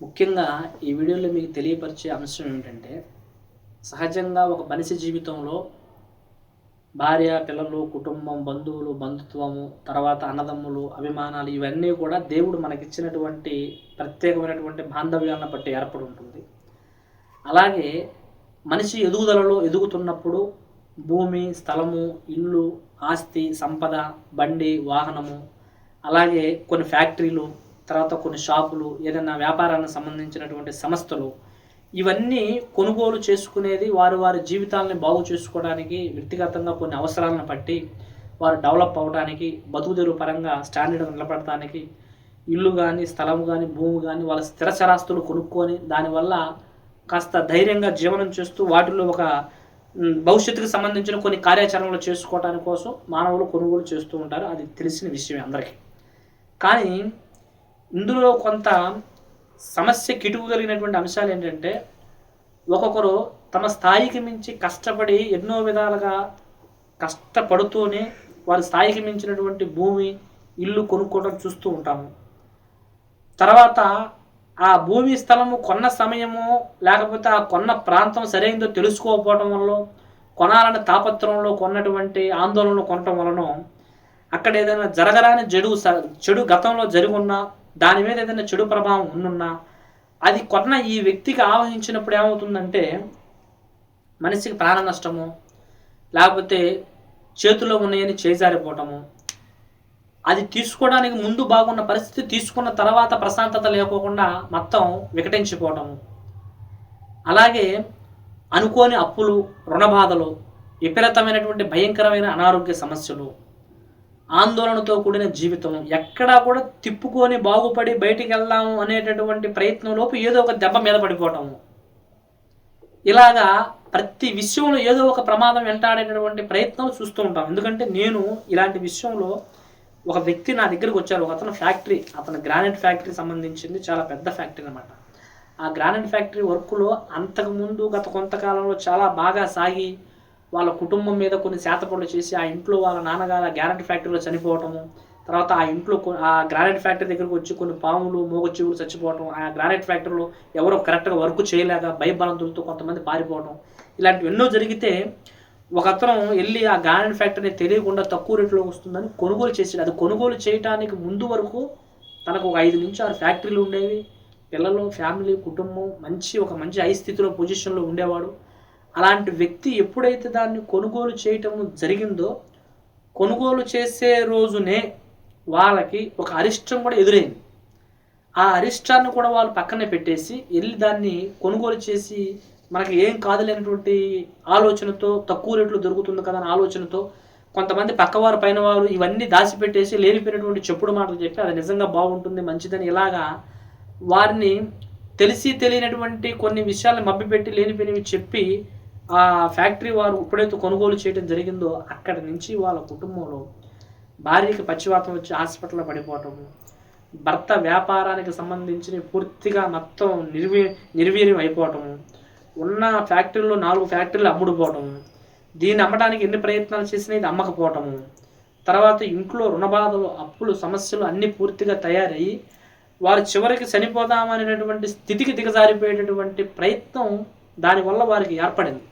ముఖ్యంగా ఈ వీడియోలో మీకు తెలియపరిచే అంశం ఏమిటంటే సహజంగా ఒక మనిషి జీవితంలో భార్య పిల్లలు కుటుంబం బంధువులు బంధుత్వము తర్వాత అన్నదమ్ములు అభిమానాలు ఇవన్నీ కూడా దేవుడు మనకిచ్చినటువంటి ప్రత్యేకమైనటువంటి బాంధవ్యాలను బట్టి ఏర్పడి ఉంటుంది. అలాగే మనిషి ఎదుగుదలలో ఎదుగుతున్నప్పుడు భూమి స్థలము ఇల్లు ఆస్తి సంపద బండి వాహనము అలాగే కొన్ని ఫ్యాక్టరీలు తర్వాత కొన్ని షాపులు ఏదైనా వ్యాపారానికి సంబంధించినటువంటి సంస్థలు ఇవన్నీ కొనుగోలు చేసుకునేది వారి వారి జీవితాలని బాగు చేసుకోవడానికి వ్యక్తిగతంగా కొన్ని అవసరాలను బట్టి వారు డెవలప్ అవ్వడానికి బతుకుదెరువు పరంగా స్టాండర్డ్ నిలబడటానికి ఇల్లు కానీ స్థలం కానీ భూమి కానీ వాళ్ళ స్థిర చరాస్తులు కొనుక్కొని దానివల్ల కాస్త ధైర్యంగా జీవనం చేస్తూ వాటిలో ఒక భవిష్యత్తుకు సంబంధించిన కొన్ని కార్యాచరణలు చేసుకోవడానికి కోసం మానవులు కొనుగోలు చేస్తూ ఉంటారు. అది తెలిసిన విషయమే అందరికీ. కానీ ఇందులో కొంత సమస్య కిటుకు కలిగినటువంటి అంశాలు ఏంటంటే ఒక్కొక్కరు తమ స్థాయికి మించి కష్టపడి ఎన్నో విధాలుగా కష్టపడుతూనే వారి స్థాయికి మించినటువంటి భూమి ఇల్లు కొనుక్కోవడం చూస్తూ ఉంటాము. తర్వాత ఆ భూమి స్థలము కొన్న సమయము లేకపోతే ఆ కొన్న ప్రాంతం సరైందో తెలుసుకోకపోవడం వల్ల కొనాలని తాపత్రంలో కొన్నటువంటి ఆందోళనలు కొనటం వలన అక్కడ ఏదైనా జరగరాని చెడు స- చెడు గతంలో జరిగి ఉన్నా దాని మీద ఏదైనా చెడు ప్రభావం ఉన్నున్నా అది కొన్న ఈ వ్యక్తికి ఆవహించినప్పుడు ఏమవుతుందంటే మనిషికి ప్రాణ నష్టము లేకపోతే చేతిలో ఉన్నాయని చేజారిపోవటము అది తీసుకోవడానికి ముందు బాగున్న పరిస్థితి తీసుకున్న తర్వాత ప్రశాంతత లేకోకుండా మొత్తం వికటించిపోవటము. అలాగే అనుకోని అప్పులు రుణబాధలు విపరీతమైనటువంటి భయంకరమైన అనారోగ్య సమస్యలు ఆందోళనతో కూడిన జీవితం. ఎక్కడా కూడా తిప్పుకొని బాగుపడి బయటికి వెళ్దాము అనేటటువంటి ప్రయత్నంలోపు ఏదో ఒక దెబ్బ మీద పడిపోవటము ఇలాగా ప్రతి విషయంలో ఏదో ఒక ప్రమాదం వెంటాడేటటువంటి ప్రయత్నం చూస్తూ ఉంటాం. ఎందుకంటే నేను ఇలాంటి విషయంలో ఒక వ్యక్తి నా దగ్గరికి వచ్చారు. ఒక అతను ఫ్యాక్టరీ అతను గ్రానైట్ ఫ్యాక్టరీ సంబంధించింది చాలా పెద్ద ఫ్యాక్టరీ అనమాట ఆ గ్రానైట్ ఫ్యాక్టరీ వర్క్లో అంతకుముందు గత కొంతకాలంలో చాలా బాగా సాగి వాళ్ళ కుటుంబం మీద కొన్ని శాతపడులు చేసి ఆ ఇంట్లో వాళ్ళ నాన్నగారు గ్యారెంట్ ఫ్యాక్టరీలో చనిపోవటము తర్వాత ఆ ఇంట్లో ఆ గ్రానైట్ ఫ్యాక్టరీ దగ్గరకు వచ్చి కొన్ని పాములు మూగచెవులు చచ్చిపోవటం ఆ గ్రానైట్ ఫ్యాక్టరీలో ఎవరో కరెక్ట్గా వర్క్ చేయలేక భయబలంతులతో కొంతమంది పారిపోవటం. ఇలాంటివి ఎన్నో జరిగితే ఒక అతను వెళ్ళి ఆ గ్రానైట్ ఫ్యాక్టరీ తెలియకుండా తక్కువ రేట్లో వస్తుందని కొనుగోలు చేసాడు అది కొనుగోలు చేయడానికి ముందు వరకు తనకు ఒక ఐదు నుంచి ఆరు ఫ్యాక్టరీలు ఉండేవి. పిల్లలు ఫ్యామిలీ కుటుంబం మంచి ఒక మంచి హై స్థితిలో పొజిషన్లో ఉండేవాడు. అలాంటి వ్యక్తి ఎప్పుడైతే దాన్ని కొనుగోలు చేయటం జరిగిందో కొనుగోలు చేసే రోజునే వాళ్ళకి ఒక అరిష్టం కూడా ఎదురైంది. ఆ అరిష్టాన్ని కూడా వాళ్ళు పక్కనే పెట్టేసి వెళ్ళి దాన్ని కొనుగోలు చేసి మనకి ఏం కాదులేనటువంటి ఆలోచనతో తక్కువ రేట్లు దొరుకుతుంది కదా అని ఆలోచనతో కొంతమంది పక్కవారు పైన వారు ఇవన్నీ దాచిపెట్టేసి లేనిపోయినటువంటి చెప్పుడు మాటలు చెప్పి అది నిజంగా బాగుంటుంది మంచిదని ఇలాగా వారిని తెలిసి తెలియనటువంటి కొన్ని విషయాలను మబ్బిపెట్టి లేనిపోయినవి చెప్పి ఆ ఫ్యాక్టరీ వారు ఎప్పుడైతే కొనుగోలు చేయడం జరిగిందో అక్కడి నుంచి వాళ్ళ కుటుంబంలో భార్యకి పచ్చివాతం వచ్చి హాస్పిటల్లో పడిపోవటము భర్త వ్యాపారానికి సంబంధించిన పూర్తిగా మొత్తం నిర్వీ నిర్వీర్యం అయిపోవటము ఉన్న ఫ్యాక్టరీలో నాలుగు ఫ్యాక్టరీలు అమ్ముడుపోవటము దీన్ని అమ్మడానికి ఎన్ని ప్రయత్నాలు చేసినా ఇది అమ్మకపోవటము. తర్వాత ఇంట్లో రుణబాధలు అప్పులు సమస్యలు అన్నీ పూర్తిగా తయారయ్యి వారు చివరికి చనిపోదామనేటటువంటి స్థితికి దిగజారిపోయేటటువంటి ప్రయత్నం దానివల్ల వారికి ఏర్పడింది.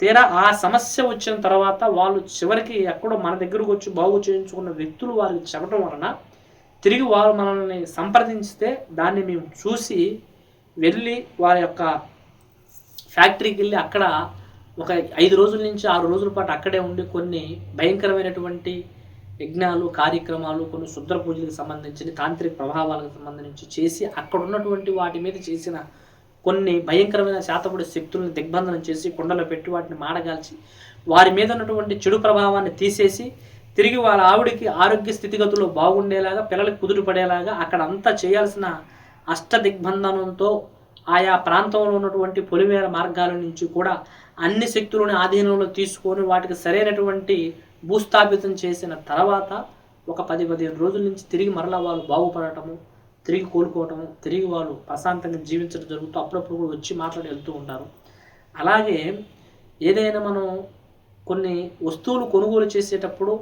తీరా ఆ సమస్య వచ్చిన తర్వాత వాళ్ళు చివరికి ఎక్కడో మన దగ్గరకు వచ్చి బాగు చేయించుకున్న వ్యక్తులు వారికి చెప్పడం వలన తిరిగి వారు మనల్ని సంప్రదించితే దాన్ని మేము చూసి వెళ్ళి వారి యొక్క ఫ్యాక్టరీకి వెళ్ళి అక్కడ ఒక ఐదు రోజుల నుంచి ఆరు రోజుల పాటు అక్కడే ఉండి కొన్ని భయంకరమైనటువంటి యజ్ఞాలు కార్యక్రమాలు కొన్ని శుద్ర పూజలకు సంబంధించిన తాంత్రిక ప్రభావాలకు సంబంధించి చేసి అక్కడ ఉన్నటువంటి వాటి మీద చేసిన కొన్ని భయంకరమైన శాతపడి శక్తులను దిగ్బంధనం చేసి కుండలో పెట్టి వాటిని మాడగాల్చి వారి మీద ఉన్నటువంటి చెడు ప్రభావాన్ని తీసేసి తిరిగి వాళ్ళ ఆవిడికి ఆరోగ్య స్థితిగతులు బాగుండేలాగా పిల్లలకు కుదురు పడేలాగా అక్కడ అంతా చేయాల్సిన అష్ట దిగ్బంధనంతో ఆయా ప్రాంతంలో ఉన్నటువంటి పొలిమేర మార్గాల నుంచి కూడా అన్ని శక్తులను ఆధీనంలో తీసుకొని వాటికి సరైనటువంటి భూస్థాపితం చేసిన తర్వాత ఒక పది పదిహేను రోజుల నుంచి తిరిగి మరలా వాళ్ళు బాగుపడటము తిరిగి కోలుకోవటం తిరిగి వాళ్ళు ప్రశాంతంగా జీవించడం జరుగుతూ అప్పుడప్పుడు కూడా వచ్చి మాట్లాడి వెళ్తూ ఉంటారు. అలాగే ఏదైనా మనం కొన్ని వస్తువులు కొనుగోలు చేసేటప్పుడు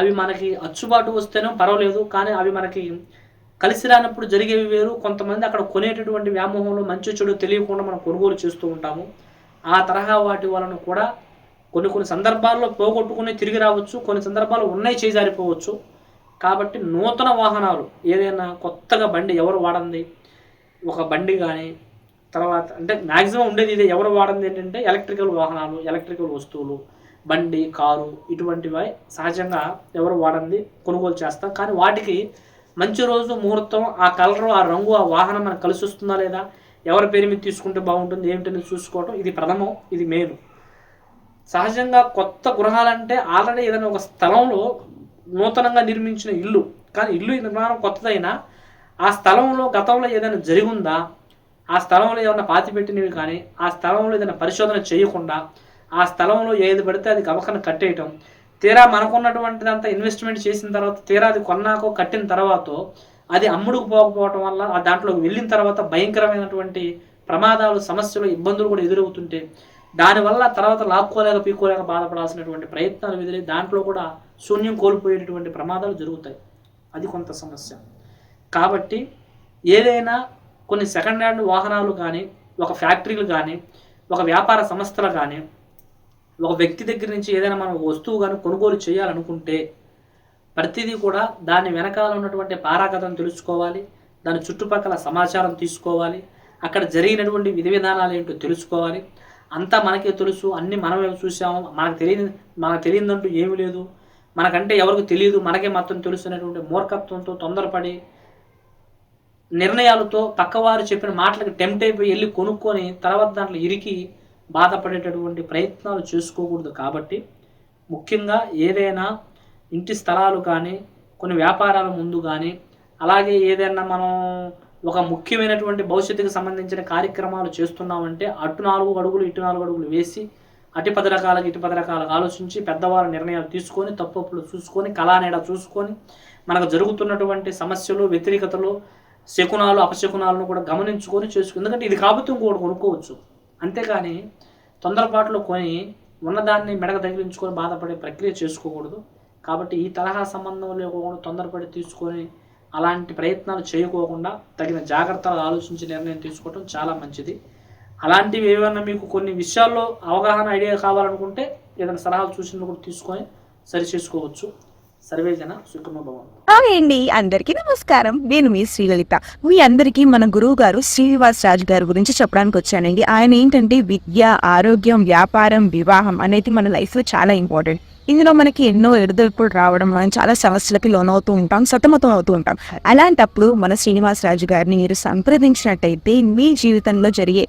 అవి మనకి అచ్చుబాటు వస్తేనే పర్వాలేదు కానీ అవి మనకి కలిసి రానప్పుడు జరిగేవి వేరు. కొంతమంది అక్కడ కొనేటటువంటి వ్యామోహంలో మంచి చెడు తెలియకుండా మనం కొనుగోలు చేస్తూ ఉంటాము. ఆ తరహా వాటి వలన కూడా కొన్ని కొన్ని సందర్భాల్లో పోగొట్టుకుని తిరిగి రావచ్చు కొన్ని సందర్భాలు ఉన్నాయి చేజారిపోవచ్చు. కాబట్టి నూతన వాహనాలు ఏదైనా కొత్తగా బండి ఎవరు వాడంది? ఒక బండి కానీ తర్వాత అంటే మ్యాక్సిమం ఉండేది ఇదే. ఎవరు వాడింది ఏంటంటే ఎలక్ట్రికల్ వాహనాలు ఎలక్ట్రికల్ వస్తువులు బండి కారు ఇటువంటివి సహజంగా ఎవరు వాడంది? కొనుగోలు చేస్తాం. కానీ వాటికి మంచి రోజు ముహూర్తం ఆ కలరు ఆ రంగు ఆ వాహనం మనకు కలిసి వస్తుందా లేదా? ఎవరి పేరు మీద తీసుకుంటే బాగుంటుంది? ఏమిటని చూసుకోవటం ఇది ప్రథమం ఇది మెయిన్. సహజంగా కొత్త గృహాలంటే ఆల్రెడీ ఏదైనా ఒక స్థలంలో నూతనంగా నిర్మించిన ఇల్లు. కానీ ఇల్లు నిర్మాణం కొత్తదైనా ఆ స్థలంలో గతంలో ఏదైనా జరిగిందా? ఆ స్థలంలో ఏమైనా పాతి పెట్టినవి కానీ ఆ స్థలంలో ఏదైనా పరిశోధన చేయకుండా ఆ స్థలంలో ఏది పడితే అది గవకన కట్టేయటం తీరా మనకున్నటువంటిదంతా ఇన్వెస్ట్మెంట్ చేసిన తర్వాత తీరా అది కొన్నాకో కట్టిన తర్వాత అది అమ్ముడుకు పోకపోవటం వల్ల ఆ దాంట్లోకి వెళ్ళిన తర్వాత భయంకరమైనటువంటి ప్రమాదాలు సమస్యలు ఇబ్బందులు కూడా ఎదురవుతుంటే దానివల్ల తర్వాత లాక్కోలేక పీక్కోలేక బాధపడాల్సినటువంటి ప్రయత్నాలు ఎదురై దాంట్లో కూడా శూన్యం కోల్పోయేటటువంటి ప్రమాదాలు జరుగుతాయి. అది కొంత సమస్య. కాబట్టి ఏదైనా కొన్ని సెకండ్ హ్యాండ్ వాహనాలు కానీ ఒక ఫ్యాక్టరీలు కానీ ఒక వ్యాపార సంస్థలు కానీ ఒక వ్యక్తి దగ్గర నుంచి ఏదైనా మనం వస్తువు కానీ కొనుగోలు చేయాలనుకుంటే ప్రతిదీ కూడా దాని వెనకాల ఉన్నటువంటి పారాగతం తెలుసుకోవాలి. దాని చుట్టుపక్కల సమాచారం తీసుకోవాలి. అక్కడ జరిగినటువంటి విధి విధానాలు ఏంటో తెలుసుకోవాలి. అంతా మనకే తెలుసు. అన్నీ మనమే చూసాము. మనకు తెలియని మనకు తెలియదంటూ ఏమీ లేదు. మనకంటే ఎవరికి తెలియదు మనకే మొత్తం తెలుస్తున్నటువంటి మూర్ఖత్వంతో తొందరపడి నిర్ణయాలతో పక్కవారు చెప్పిన మాటలకు టెంప్ట్ అయిపోయి వెళ్ళి కొనుక్కొని తర్వాత దాంట్లో ఇరికి బాధపడేటటువంటి ప్రయత్నాలు చేసుకోకూడదు కాబట్టి ముఖ్యంగా ఏదైనా ఇంటి స్థలాలు కానీ కొన్ని వ్యాపారాల ముందు కానీ అలాగే ఏదైనా మనం ఒక ముఖ్యమైనటువంటి భవిష్యత్తుకు సంబంధించిన కార్యక్రమాలు చేస్తున్నామంటే అటు నాలుగు అడుగులు ఇటు నాలుగు అడుగులు వేసి అటు పది రకాలకు ఇటు పది రకాలకు ఆలోచించి పెద్దవారు నిర్ణయాలు తీసుకొని తప్పులు చూసుకొని కళానేడ చూసుకొని మనకు జరుగుతున్నటువంటి సమస్యలు వ్యతిరేకతలు శకునాలు అపశకునాలను కూడా గమనించుకొని చేసుకుని ఎందుకంటే ఇది కాబట్టి ఇంకోటి కొనుక్కోవచ్చు. అంతేకాని తొందరపాటులో కొని ఉన్నదాన్ని మెడక తగిలించుకొని బాధపడే ప్రక్రియ చేసుకోకూడదు. కాబట్టి ఈ తరహా సంబంధం లేకుండా తొందరపడి తీసుకొని అలాంటి ప్రయత్నాలు చేయకోకుండా తగిన జాగ్రత్తలు ఆలోచించి నిర్ణయం తీసుకోవడం చాలా మంచిది. అలాంటివి ఏమైనా మీకు కొన్ని విషయాల్లో అవగాహన ఐడియా కావాలనుకుంటే ఏదైనా సలహాలు సూచనలు కూడా తీసుకొని సరి చేసుకోవచ్చు. సర్వేజన అండి అందరికీ నమస్కారం. నేను మీ శ్రీలలిత. మీ అందరికీ మన గురువు గారు శ్రీనివాస్ రాజు గారి గురించి చెప్పడానికి వచ్చానండి. ఆయన ఏంటంటే విద్య ఆరోగ్యం వ్యాపారం వివాహం అనేది మన లైఫ్లో చాలా ఇంపార్టెంట్. ఇందులో మనకి ఎన్నో ఎడుదొడుపులు రావడం మనం చాలా సమస్యలకి లోనవుతూ ఉంటాం సతమతం అవుతూ ఉంటాం. అలాంటప్పుడు మన శ్రీనివాస్ రాజు గారిని మీరు సంప్రదించినట్టయితే మీ జీవితంలో జరిగే